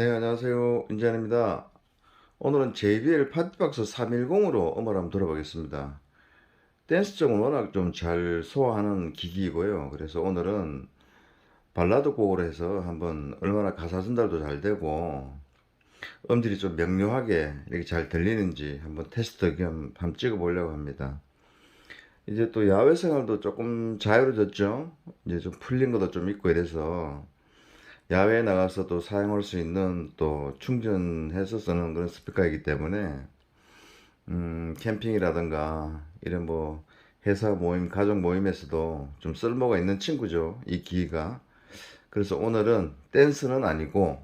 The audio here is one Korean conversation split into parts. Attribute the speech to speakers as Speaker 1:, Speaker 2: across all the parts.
Speaker 1: 네, 안녕하세요. 인재현입니다. 오늘은 JBL 파티박스 310으로 음을 한번 들어보겠습니다. 댄스 쪽은 워낙 좀 잘 소화하는 기기이고요. 그래서 오늘은 발라드 곡으로 해서 한번 얼마나 가사 전달도 잘 되고 음질이 좀 명료하게 이렇게 잘 들리는지 한번 테스트 겸 한번 찍어 보려고 합니다. 이제 또 야외 생활도 조금 자유로워졌죠. 이제 좀 풀린 것도 좀 있고 이래서 야외에 나가서 또 사용할 수 있는 또 충전해서 쓰는 그런 스피커이기 때문에 음, 캠핑이라든가 이런 뭐 회사 모임, 가족 모임에서도 좀 쓸모가 있는 친구죠. 이 기기가. 그래서 오늘은 댄스는 아니고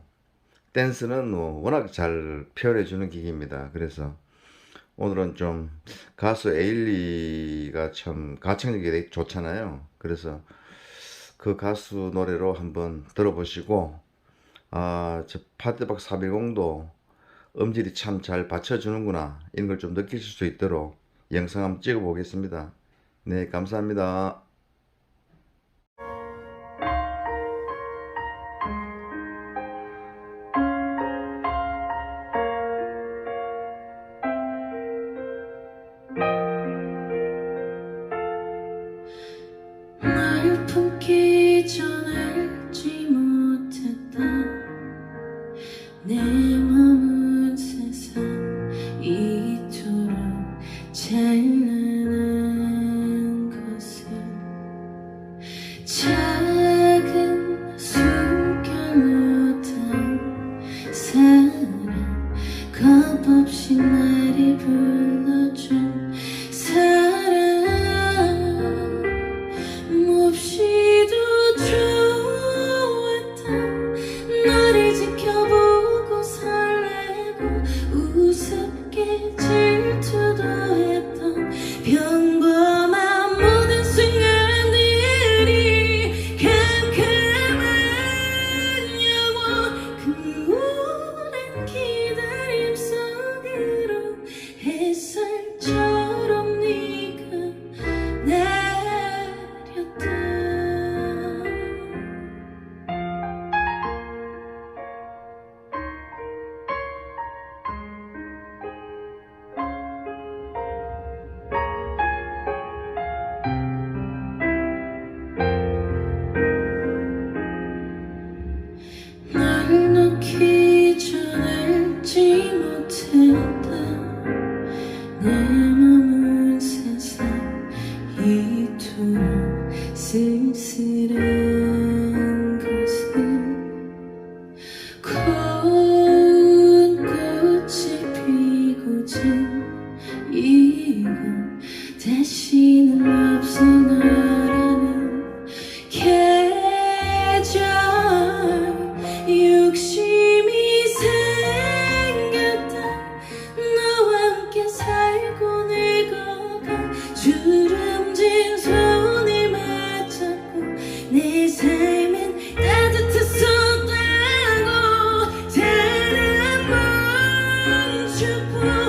Speaker 1: 댄스는 뭐 워낙 잘 표현해 주는 기기입니다. 그래서 오늘은 좀 가수 에일리가 참 가창력이 좋잖아요. 그래서 그 가수 노래로 한번 들어보시고 아, 저 파티박 410도 음질이 참 잘 받쳐주는구나 이런 걸 좀 느끼실 수 있도록 영상 한번 찍어 보겠습니다. 네, 감사합니다.
Speaker 2: 작은 숨겨놓던 사랑 겁없이 나를 불러준 사랑 몹시도 좋았던 너를 seems it you put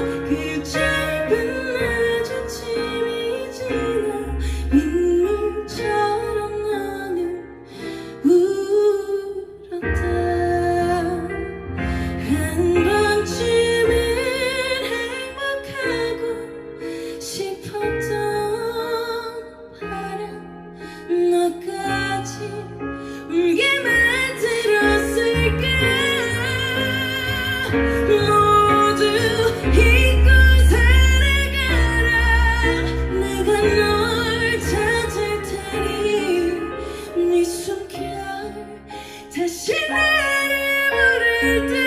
Speaker 2: birthday.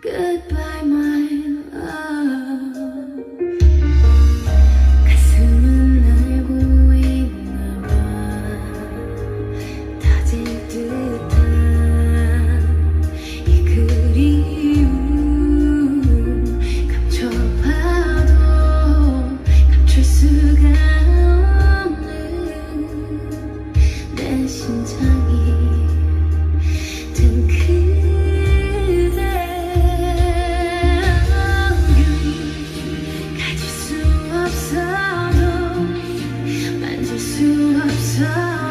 Speaker 2: Goodbye, my. to my